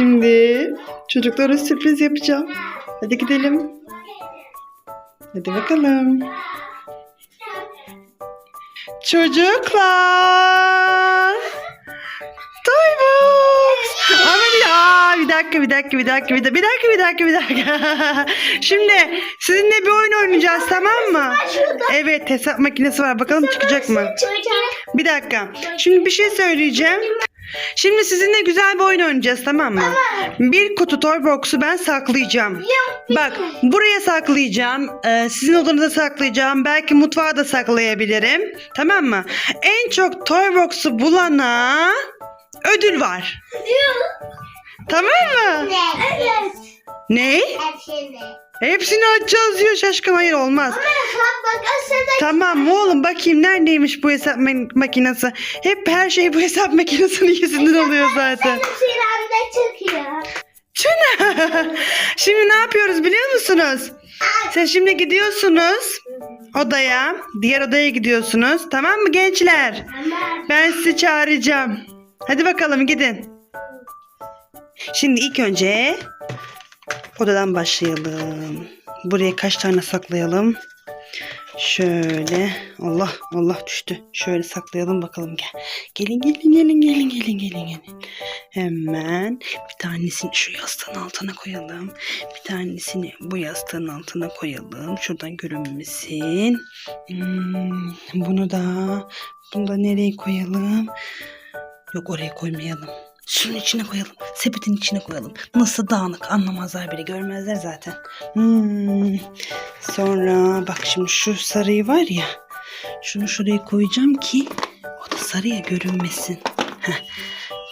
Şimdi çocuklara sürpriz yapacağım. Hadi gidelim. Hadi bakalım. Çocuklar. Toybox. Ama bir, aa, bir dakika bir dakika bir dakika bir dakika bir dakika bir dakika bir dakika. Şimdi sizinle bir oyun oynayacağız tamam mı? Evet hesap makinesi var bakalım çıkacak mı? Bir dakika. Şimdi bir şey söyleyeceğim. Şimdi sizinle güzel bir oyun oynayacağız tamam mı? Bir kutu Toybox'u ben saklayacağım. Bak buraya saklayacağım. Ee, sizin odanıza saklayacağım. Belki mutfağa da saklayabilirim. Tamam mı? En çok Toybox'u bulana ödül var. Tamam mı? Evet. Ne? Hepsini. Hepsini açacağız diyor şaşkın. Hayır olmaz. Hesap Tamam oğlum bakayım neredeymiş bu hesap ma- makinesi. Hep her şey bu hesap makinesinin yüzünden oluyor zaten. çıkıyor. Tuna. Şimdi ne yapıyoruz biliyor musunuz? Sen şimdi gidiyorsunuz odaya. Diğer odaya gidiyorsunuz. Tamam mı gençler? Ben sizi çağıracağım. Hadi bakalım gidin. Şimdi ilk önce odadan başlayalım. Buraya kaç tane saklayalım? Şöyle. Allah Allah düştü. Şöyle saklayalım bakalım gel. Gelin gelin gelin gelin gelin gelin gelin. Hemen bir tanesini şu yastığın altına koyalım. Bir tanesini bu yastığın altına koyalım. Şuradan görünmesin. Hmm, bunu da bunu da nereye koyalım? Yok oraya koymayalım. Şunun içine koyalım. Sepetin içine koyalım. Nasıl dağınık anlamazlar bile görmezler zaten. Hmm. Sonra bak şimdi şu sarıyı var ya. Şunu şuraya koyacağım ki o da sarıya görünmesin. Heh.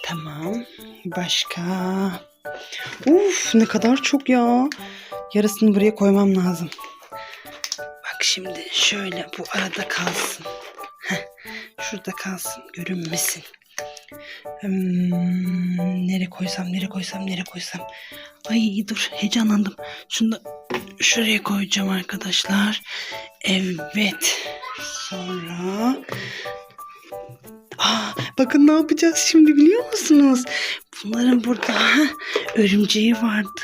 Tamam. Başka. Uf ne kadar çok ya. Yarısını buraya koymam lazım. Bak şimdi şöyle bu arada kalsın. Heh. Şurada kalsın görünmesin. Hmm, nereye koysam, nereye koysam, nereye koysam. Ay dur heyecanlandım. Şunu da şuraya koyacağım arkadaşlar. Evet. Sonra... Aa, bakın ne yapacağız şimdi biliyor musunuz? Bunların burada örümceği vardı.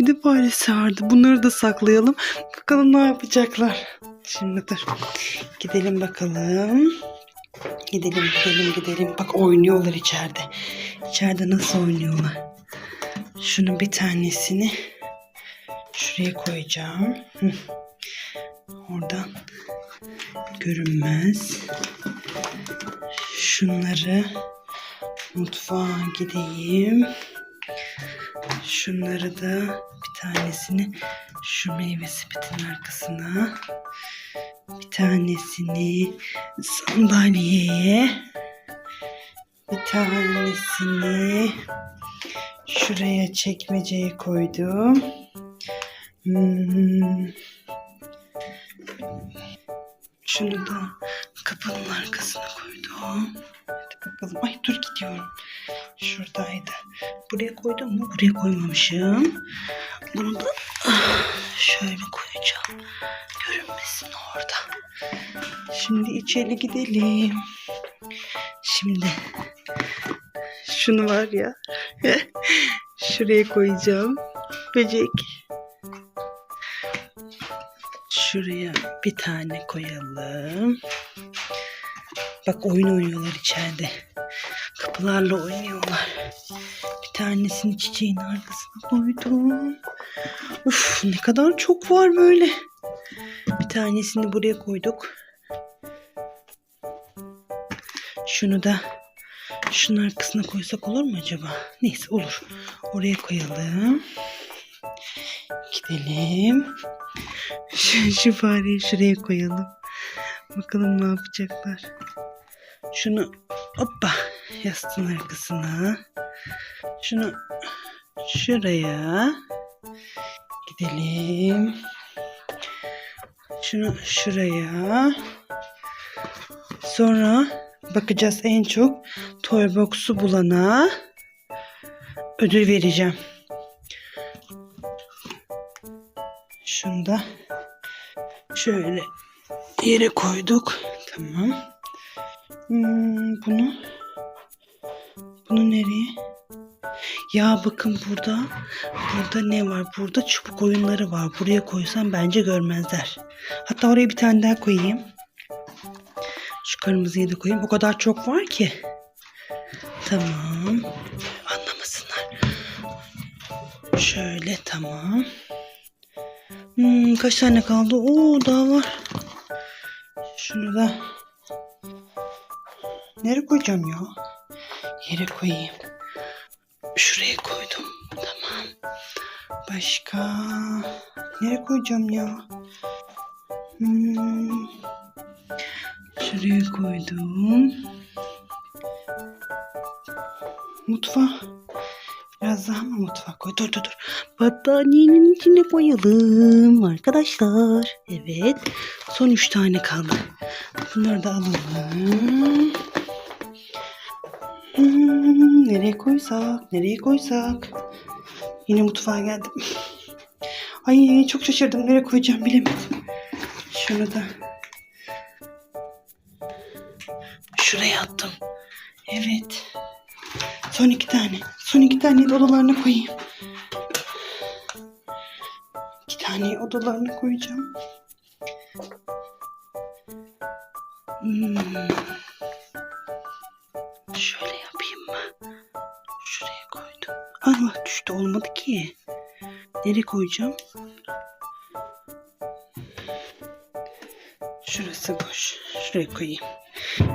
Bir de faresi vardı. Bunları da saklayalım. Bakalım ne yapacaklar. Şimdi dur. Gidelim bakalım. Gidelim gidelim gidelim. Bak oynuyorlar içeride. İçeride nasıl oynuyorlar. Şunun bir tanesini şuraya koyacağım. Hı. Oradan görünmez. Şunları mutfağa gideyim. Şunları da bir tanesini şu meyve sepetin arkasına bir tanesini sandalyeye bir tanesini şuraya çekmeceye koydum. Hmm. Şunu da kapının arkasına koydum. Hadi bakalım. Ay dur gidiyorum. Şuradaydı. Buraya koydum mu? Buraya koymamışım. Bunu da ah, şöyle koyacağım. Görünmesin orada. Şimdi içeri gidelim. Şimdi şunu var ya. Şuraya koyacağım. Böcek. Şuraya bir tane koyalım. Bak oyun oynuyorlar içeride. Kapılarla oynuyorlar. Bir tanesini çiçeğin arkasına koydum. Uf ne kadar çok var böyle. Bir tanesini buraya koyduk. Şunu da şunun arkasına koysak olur mu acaba? Neyse olur. Oraya koyalım. Gidelim. Şu, şu fareyi şuraya koyalım. Bakalım ne yapacaklar. Şunu hoppa yastığın arkasına. Şunu şuraya gidelim. Şunu şuraya. Sonra bakacağız en çok Toybox'u bulana ödül vereceğim. Şunu da şöyle yere koyduk. Tamam. Hmm, bunu bunu nereye? Ya bakın burada. Burada ne var? Burada çubuk oyunları var. Buraya koysam bence görmezler. Hatta oraya bir tane daha koyayım. Şu kırmızıyı da koyayım. O kadar çok var ki. Tamam. Anlamasınlar. Şöyle tamam. Hmm, kaç tane kaldı? Oo daha var. Şunu da nereye koyacağım ya? Yere koyayım. Şuraya koydum. Tamam. Başka nereye koyacağım ya? Hmm. Şuraya koydum. Mutfağa. Biraz daha mı mutfağa koy? Dur dur dur. Battaniyenin içine koyalım arkadaşlar. Evet. Son üç tane kaldı. Bunları da alalım. Hmm, nereye koysak? Nereye koysak? Yine mutfağa geldim. Ay çok şaşırdım. Nereye koyacağım bilemedim. Şunu da. Şuraya attım. Evet. Son iki tane. Son iki tane odalarına koyayım. İki tane odalarına koyacağım. Hmm. Şöyle yapayım mı? Şuraya koydum. Ama düştü olmadı ki. Nereye koyacağım? Şurası boş. Şuraya koyayım.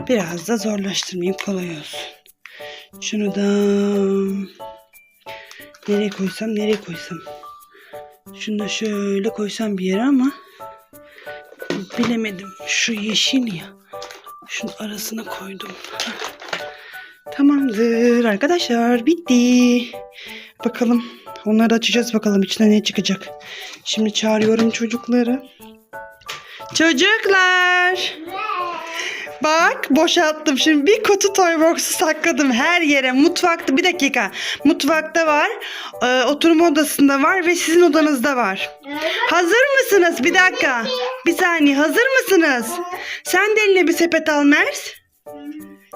Biraz da zorlaştırmayayım kolay olsun. Şunu da nereye koysam nereye koysam. Şunu da şöyle koysam bir yere ama bilemedim. Şu yeşil ya. Şunun arasına koydum. Tamamdır arkadaşlar bitti. Bakalım onları açacağız bakalım içine ne çıkacak. Şimdi çağırıyorum çocukları. Çocuklar. Bak boşalttım. Şimdi bir kutu Toybox'u sakladım her yere. Mutfakta bir dakika. Mutfakta var. e, oturma odasında var ve sizin odanızda var. Hazır mısınız? Bir dakika. Bir saniye. Hazır mısınız? Sen de eline bir sepet al Mers.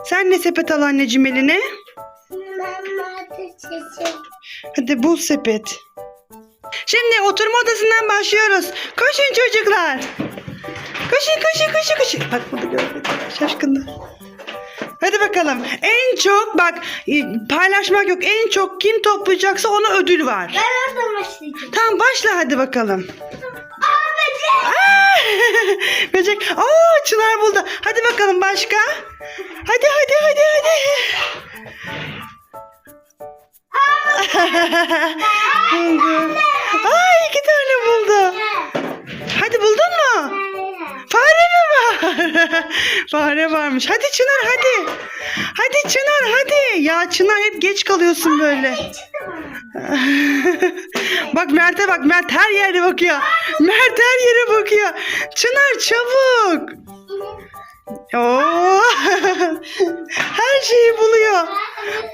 Sen ne sepet al anneciğim eline? Hadi bul sepet. Şimdi oturma odasından başlıyoruz. Koşun çocuklar. Koşun koşun koşun koşun. Bak burada gördük. Şaşkınlar. Hadi bakalım. En çok bak e, paylaşmak yok. En çok kim toplayacaksa ona ödül var. Ben oradan başlayacağım. Tamam başla hadi bakalım. Aa böcek. Aa! Böcek. Aa Çınar buldu. Hadi bakalım başka. Hadi hadi hadi hadi. Aa iki tane buldu. Hadi buldun mu? Fare mi var? Fare varmış. Hadi Çınar hadi. Hadi Çınar hadi. Ya Çınar hep geç kalıyorsun böyle. bak Mert'e bak. Mert her yere bakıyor. Mert her yere bakıyor. Çınar çabuk. Oo. her şeyi buluyor.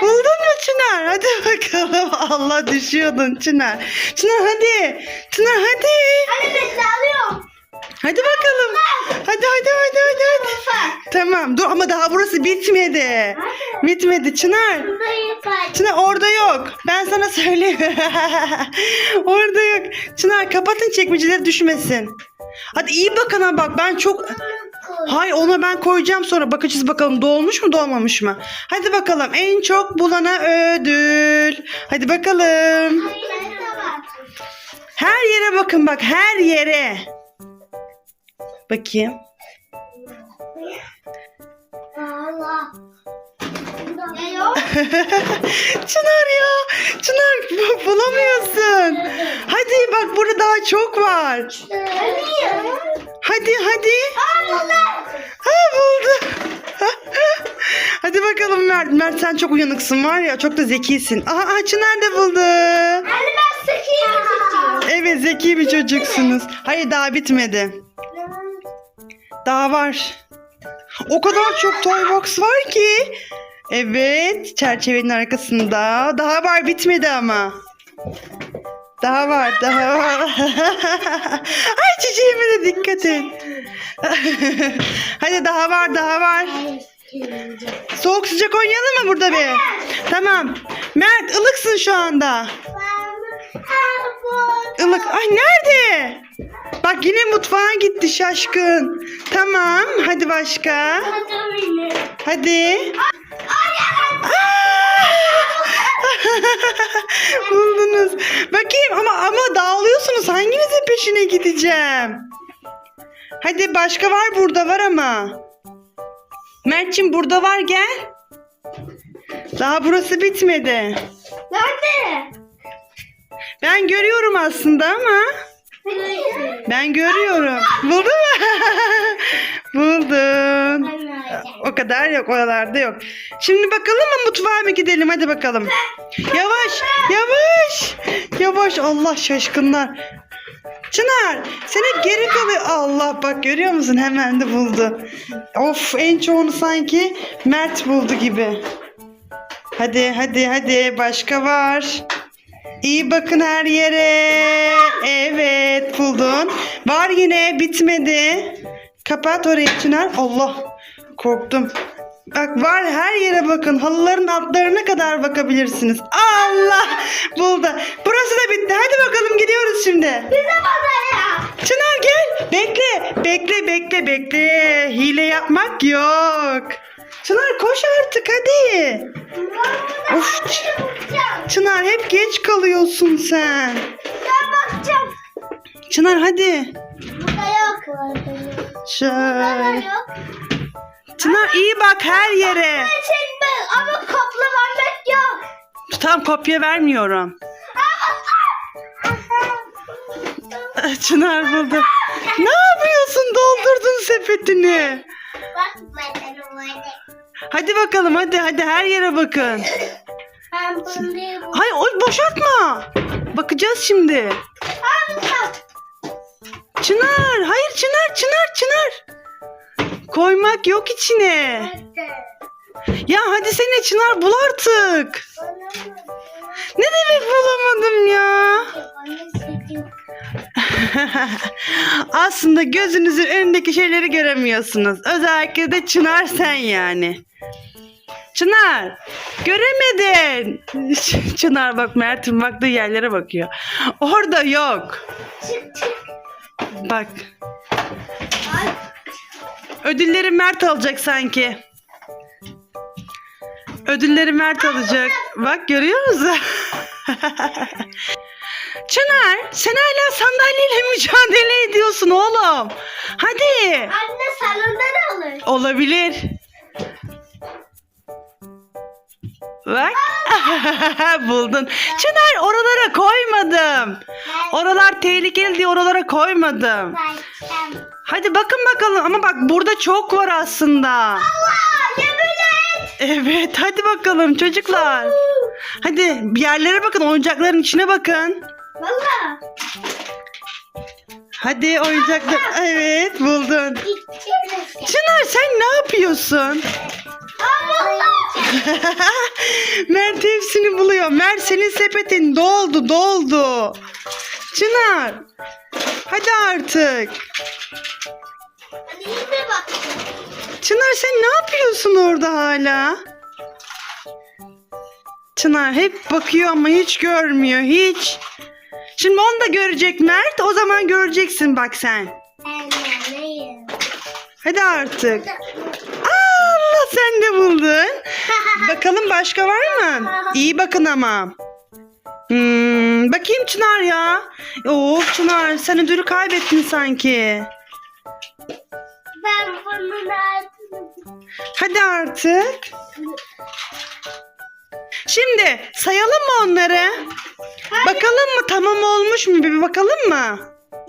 Buldun mu Çınar? Hadi bakalım. Allah düşüyordun Çınar. Çınar hadi. Çınar hadi. Hadi bekle alıyorum. Hadi bakalım. Hadi hadi hadi hadi hadi. Tamam dur ama daha burası bitmedi. Bitmedi Çınar. Çınar orada yok. Ben sana söyleyeyim. orada yok. Çınar kapatın çekmeceleri düşmesin. Hadi iyi bakın ha bak ben çok... Hay ona ben koyacağım sonra bakacağız bakalım dolmuş mu dolmamış mı? Hadi bakalım en çok bulana ödül. Hadi bakalım. Her yere bakın bak her yere. Bakayım. Çınar ya. Çınar bu- bulamıyorsun. Hadi bak burada daha çok var. Hadi hadi. Ha buldu. hadi bakalım Mert. Mert sen çok uyanıksın var ya çok da zekisin. Aha aha, Çınar da buldu. Anne ben tutuyorum. Evet zeki bir çocuksunuz. Hayır daha bitmedi. Daha var. O kadar çok toy box var ki. Evet çerçevenin arkasında. Daha var bitmedi ama. Daha var daha var. Ay çiçeğime de dikkat et. Hadi daha var daha var. Soğuk sıcak oynayalım mı burada bir? Tamam. Mert ılıksın şu anda. Ilık. Ay nerede? Bak yine mutfağa gitti şaşkın. Tamam. Hadi başka. Hadi. Buldunuz. Bakayım ama ama dağılıyorsunuz. Hanginizin peşine gideceğim? Hadi başka var burada var ama. Mert'cim burada var gel. Daha burası bitmedi. Nerede? Ben görüyorum aslında ama. Ben görüyorum. Buldun mu? Buldun. O kadar yok oralarda yok. Şimdi bakalım mı mutfağa mı gidelim hadi bakalım. Yavaş yavaş. Yavaş Allah şaşkınlar. Çınar seni geri kalıyor. Allah bak görüyor musun hemen de buldu. Of en çoğunu sanki Mert buldu gibi. Hadi hadi hadi başka var. İyi bakın her yere. Evet buldun. Var yine bitmedi. Kapat orayı Çınar. Allah korktum. Bak var her yere bakın. Halıların altlarına kadar bakabilirsiniz. Allah buldu. Burası da bitti. Hadi bakalım gidiyoruz şimdi. Bizim odaya. Çınar gel. Bekle. Bekle bekle bekle. Hile yapmak yok. Çınar koş artık hadi. Of. bakacağım. Çınar hep geç kalıyorsun sen. Ben bakacağım. Çınar hadi. Burada yok. Şöyle. yok. Çınar iyi bak her yere. Ama kopla vermek yok. Tam kopya vermiyorum. Çınar buldu. Ne yapıyorsun? Doldurdun sepetini. Bak. Hadi bakalım hadi hadi her yere bakın. Ben bunu Hayır oy boşaltma. Bakacağız şimdi. Çınar hayır Çınar Çınar Çınar. Koymak yok içine. Ya hadi seni Çınar bul artık. Ne demek bulamadım? Aslında gözünüzün önündeki şeyleri göremiyorsunuz. Özellikle de Çınar sen yani. Çınar göremedin. Çınar bak Mert'in baktığı yerlere bakıyor. Orada yok. Bak ödülleri Mert alacak sanki. Ödülleri Mert alacak. Bak görüyor musun? Çınar sen hala sandalyeyle mücadele ediyorsun oğlum. Hadi. Anne salondan alır. Olabilir. Bak. Buldun. Çınar oralara koymadım. Oralar tehlikeli diye oralara koymadım. Hadi bakın bakalım ama bak burada çok var aslında. Allah et. Evet hadi bakalım çocuklar. Hadi bir yerlere bakın oyuncakların içine bakın. Valla. Hadi oyuncaklar. Evet buldun. Çınar sen ne yapıyorsun? Mert hepsini buluyor. Mert senin sepetin doldu doldu. Çınar. Hadi artık. Hadi bak. Çınar sen ne yapıyorsun orada hala? Çınar hep bakıyor ama hiç görmüyor hiç. Şimdi onu da görecek Mert. O zaman göreceksin bak sen. Neyim? Hadi artık. Aa, Allah sen de buldun. Bakalım başka var mı? İyi bakın ama. Hmm, bakayım Çınar ya. Of Çınar sen ödülü kaybettin sanki. Ben bunun altını Hadi artık. Şimdi sayalım mı onları? Bakalım mı tamam olmuş mu? Bir bakalım mı?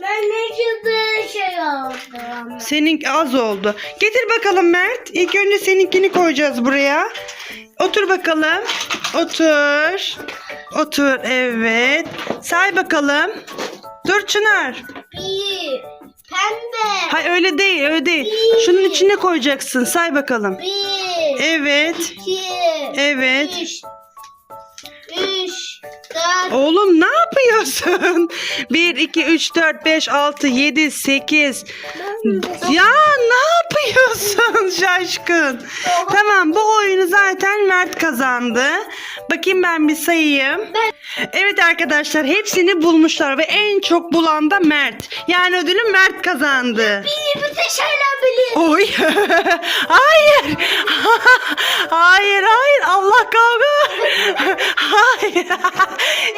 Ben ne gibi şey oldu ama. Senin az oldu. Getir bakalım Mert. İlk önce seninkini koyacağız buraya. Otur bakalım. Otur. Otur evet. Say bakalım. Dur Çınar. Bir. Pembe. Hayır öyle değil öyle değil. Şunun içine koyacaksın. Say bakalım. Bir. Evet. iki. Evet. Üç. Oğlum ne yapıyorsun? 1, 2, 3, 4, 5, 6, 7, 8. Ya ne yapıyorsun şaşkın? Tamam bu oyunu zaten Mert kazandı. Bakayım ben bir sayayım. Evet arkadaşlar hepsini bulmuşlar ve en çok bulan da Mert. Yani ödülü Mert kazandı. Şeyler biliyor. Oy. hayır. hayır hayır. Allah kavga. hayır.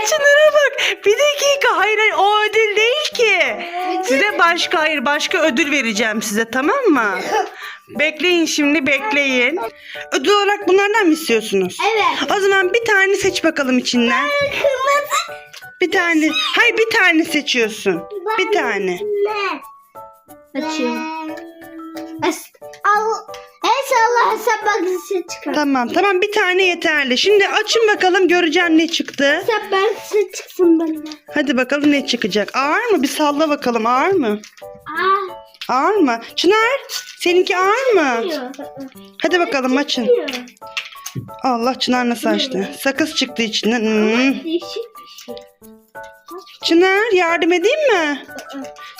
Çınar'a bak. Bir dakika. Hayır hayır. O ödül değil ki. Size başka hayır başka ödül vereceğim size tamam mı? Bekleyin şimdi bekleyin. Ödül olarak bunlardan mı istiyorsunuz? Evet. O zaman bir tane seç bakalım içinden. Kırmızı. Bir tane. Hayır bir tane seçiyorsun. Bir tane. Ne? Açıyorum. Es al. İnşallah hesap makinesi çıkar. Tamam tamam bir tane yeterli. Şimdi açın bakalım göreceğim ne çıktı. Hesap makinesi çıksın bana. Hadi bakalım ne çıkacak. Ağır mı? Bir salla bakalım ağır mı? Aa. Ağır mı? Çınar seninki ağır mı? Hadi bakalım açın. Allah Çınar nasıl açtı? Sakız çıktı içinden. Hmm. Değişik bir şey. Çınar yardım edeyim mi?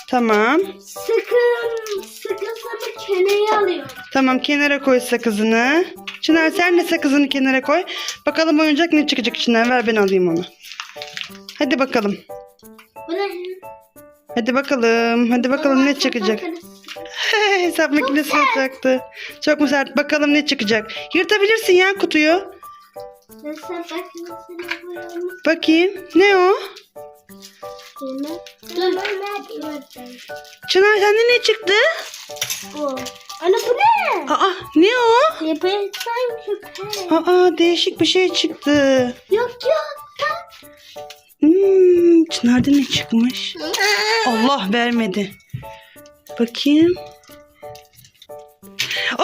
Tamam. Sıkın, sıkılsana keneyi alıyorum. Tamam kenara koy sakızını. Çınar sen de sakızını kenara koy. Bakalım oyuncak ne çıkacak içinden. Ver ben alayım onu. Hadi bakalım. Bu ne? Hadi bakalım. Hadi bakalım ne çıkacak. Hesap makinesi olacaktı. Çok mu sert? Bakalım ne çıkacak. Yırtabilirsin ya kutuyu. Hesap makinesine koyalım. Bakayım. Ne o? Dur Çınar sende ne çıktı? Bu. Ana bu ne? Aa ne o? Yapayım köpek. Aa değişik bir şey çıktı. Yok yok. Bak. Hmm, Çınar'da ne çıkmış? Allah vermedi. Bakayım.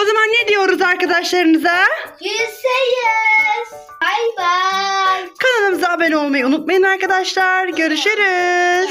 O zaman ne diyoruz arkadaşlarınıza? Yüz. Bay bay. Kanalımıza abone olmayı unutmayın arkadaşlar. Görüşürüz.